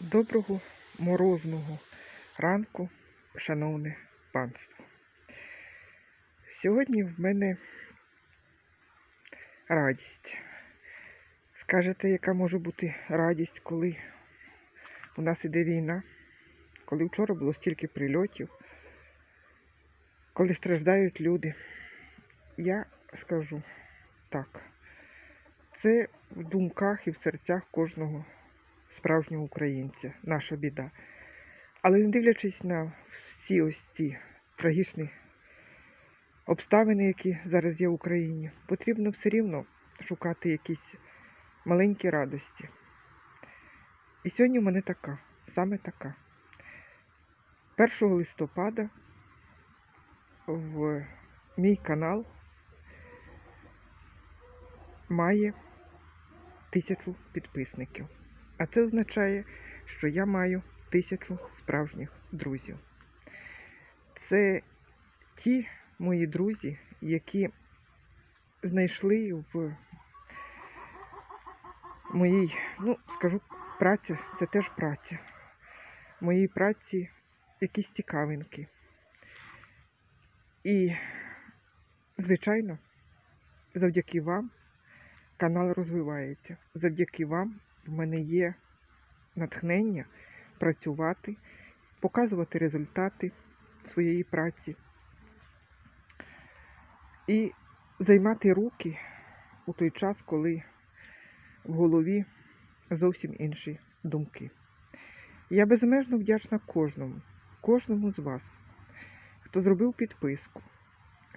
Доброго морозного ранку, шановне панство. Сьогодні в мене радість. Скажете, яка може бути радість, коли у нас іде війна, коли вчора було стільки прильотів, коли страждають люди. Я скажу так. Це в думках і в серцях кожного справжнього українця, наша біда. Але не дивлячись на всі ось ці трагічні обставини, які зараз є в Україні, потрібно все рівно шукати якісь маленькі радості. І сьогодні в мене така, саме така. 1 листопада в мій канал має тисячу підписників. А це означає, що я маю тисячу справжніх друзів. Це ті мої друзі, які знайшли в моїй, ну, скажу, праця це теж праця. В моїй праці якісь цікавинки. І, звичайно, завдяки вам канал розвивається. Завдяки вам в мене є натхнення працювати, показувати результати своєї праці і займати руки у той час, коли в голові зовсім інші думки. Я безмежно вдячна кожному, кожному з вас, хто зробив підписку,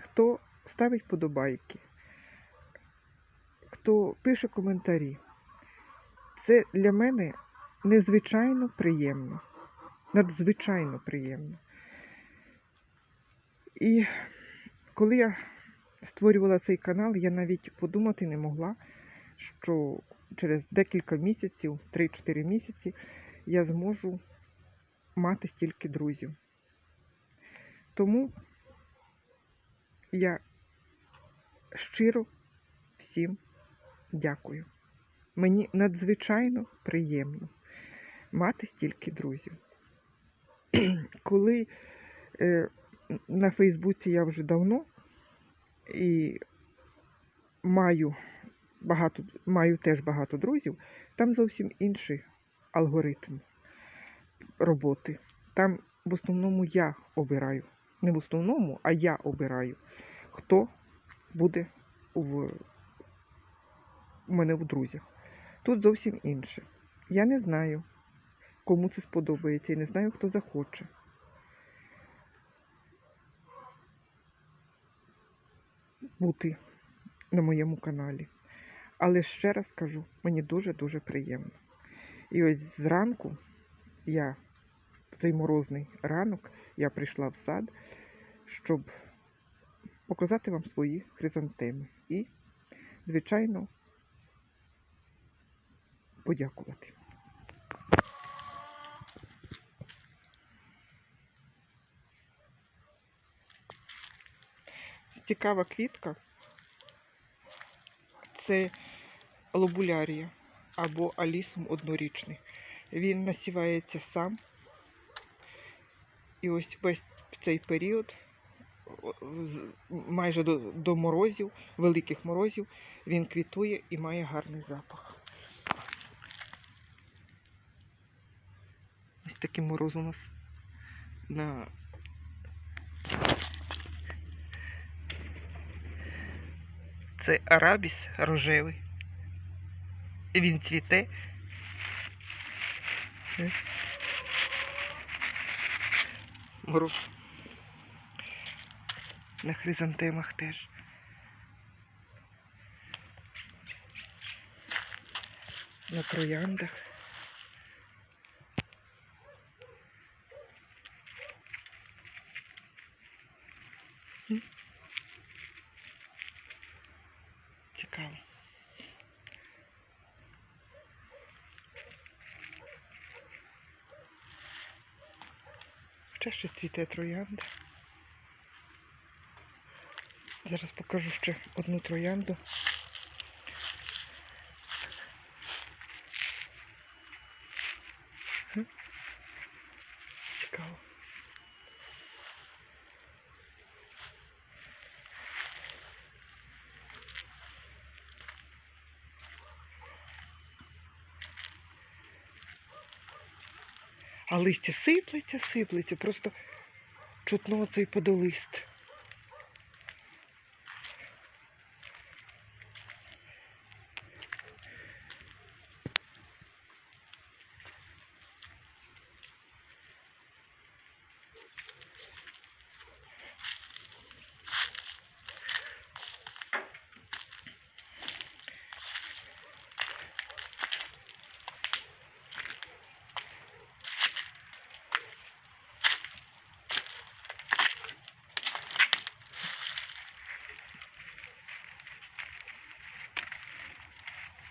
хто ставить подобайки, хто пише коментарі. Це для мене незвичайно приємно, надзвичайно приємно. І коли я створювала цей канал, я навіть подумати не могла, що через декілька місяців, 3-4 місяці, я зможу мати стільки друзів. Тому я щиро всім дякую. Мені надзвичайно приємно мати стільки друзів. Коли е, на Фейсбуці я вже давно і маю багато, маю теж багато друзів, там зовсім інший алгоритм роботи. Там в основному я обираю. Не в основному, а я обираю, хто буде в, у мене в друзях. Тут зовсім інше. Я не знаю, кому це сподобається, і не знаю, хто захоче. Бути на моєму каналі. Але ще раз кажу, мені дуже-дуже приємно. І ось зранку я, в цей морозний ранок, я прийшла в сад, щоб показати вам свої хризантеми. І, звичайно, подякувати. Цікава квітка це лобулярія або алісум однорічний. Він насівається сам. І ось весь цей період, майже до, до морозів, великих морозів, він квітує і має гарний запах. Ось такий мороз у нас на це арабіс рожевий. Він цвіте. Мороз. На хризантемах теж. На трояндах. М. Цікаво. Ще ще цвіте троянда. Зараз покажу ще одну троянду. Цікаво. А листя сиплеться, сиплеться, просто чутно цей подолист.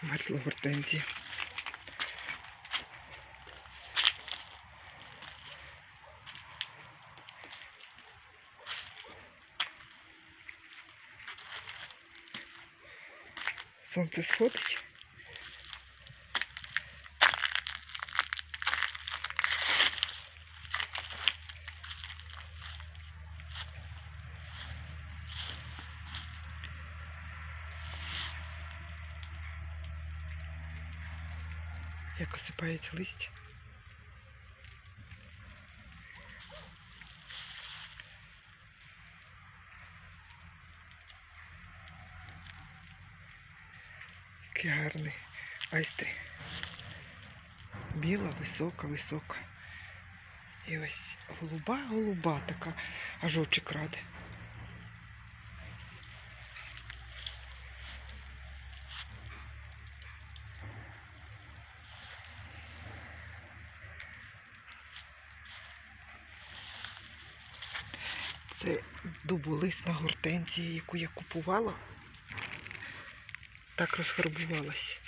Мерзла гортензія. Сонце сходить. Як осипається листя. Який гарний айстрі. Біла, висока, висока. І ось голуба, голуба така, аж очі краде. Це дуболисна гортензія, яку я купувала. Так розфарбувалась.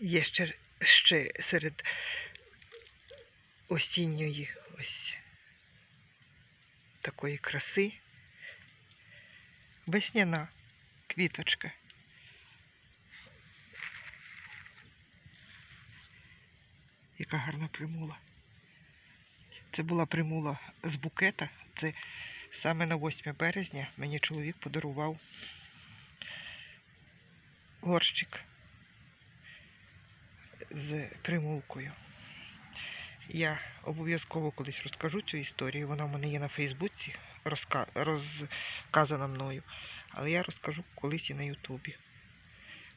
Є ще, ще серед осінньої ось такої краси. Весняна квіточка. Яка гарна примула. Це була примула з букета. Це саме на 8 березня мені чоловік подарував горщик з примулкою. Я обов'язково колись розкажу цю історію. Вона в мене є на Фейсбуці, розка... розказана мною. Але я розкажу колись і на Ютубі.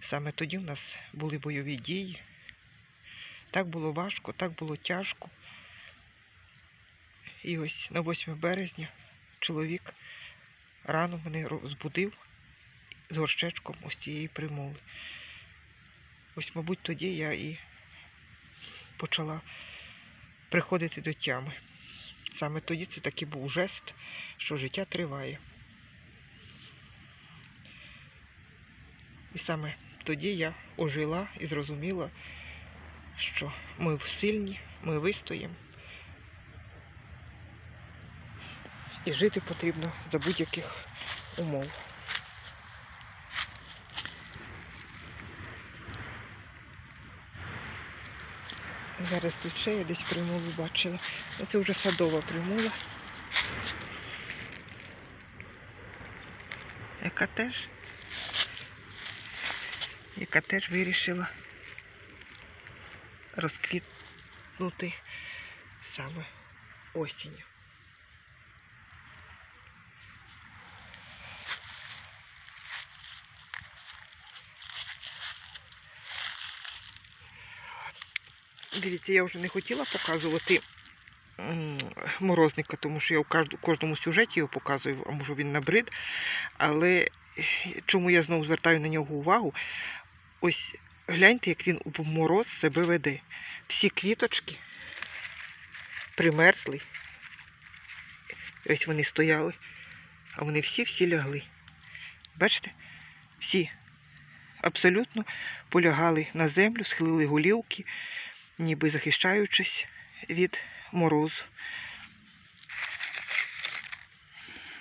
Саме тоді в нас були бойові дії. Так було важко, так було тяжко. І ось на 8 березня чоловік рано мене розбудив з горщечком ось цієї примови. Ось, мабуть, тоді я і почала приходити до тями. Саме тоді це такий був жест, що життя триває. І саме тоді я ожила і зрозуміла, що ми сильні, ми вистоїмо. І жити потрібно за будь-яких умов. Зараз тут ще я десь примулу бачила. Ну, це вже садова примула. Яка теж, яка теж вирішила розквітнути саме осінню. Дивіться, я вже не хотіла показувати морозника, тому що я в кожному сюжеті його показую, а може він набрид. Але е, чому я знову звертаю на нього увагу? Ось гляньте, як він в мороз себе веде. Всі квіточки примерзли. Ось вони стояли, а вони всі-всі лягли. Бачите? Всі абсолютно полягали на землю, схилили голівки ніби захищаючись від морозу.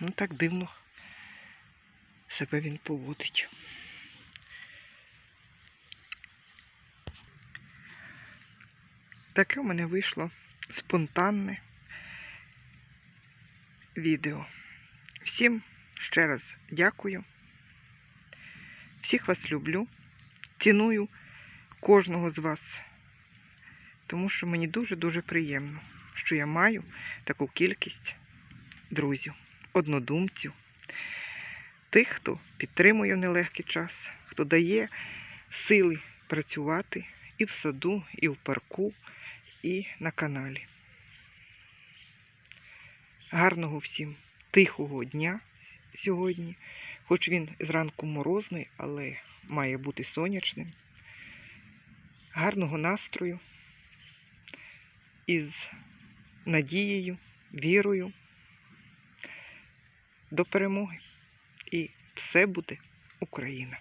Ну так дивно себе він поводить. Таке у мене вийшло спонтанне відео. Всім ще раз дякую. Всіх вас люблю. Ціную кожного з вас. Тому що мені дуже-дуже приємно, що я маю таку кількість друзів, однодумців, тих, хто підтримує в нелегкий час, хто дає сили працювати і в саду, і в парку, і на каналі. Гарного всім тихого дня сьогодні, хоч він зранку морозний, але має бути сонячним. Гарного настрою із надією, вірою до перемоги. І все буде Україна.